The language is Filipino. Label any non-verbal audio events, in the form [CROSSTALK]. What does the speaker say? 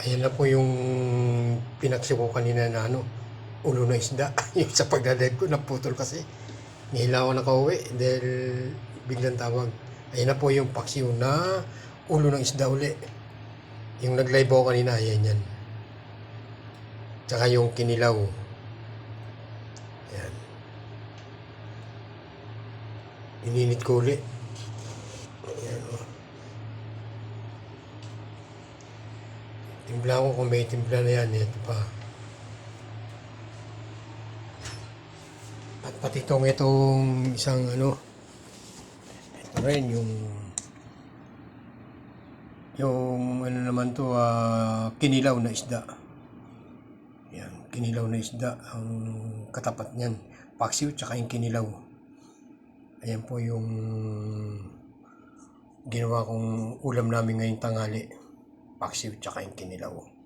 Ayan na po yung pinaksi ko kanina na ano, ulo na isda. [LAUGHS] yung sa pagdadive ko, naputol kasi. Nihila ako nakauwi dahil biglang tawag. Ayan na po yung paksiw na ulo ng isda uli. Yung nag-live ako kanina, ayan yan. Tsaka yung kinilaw. Ayan. Ininit ko uli. Ayan o. Timpla ko kung may timpla na yan. Ito pa. At pati itong itong isang ano. Ito rin yung yung ano naman to ah, kinilaw na isda. Yan, kinilaw na isda ang katapat niyan. Paksiw tsaka yung kinilaw. Ayan po yung ginawa kong ulam namin ngayong tanghali. Paksiw tsaka yung kinilaw.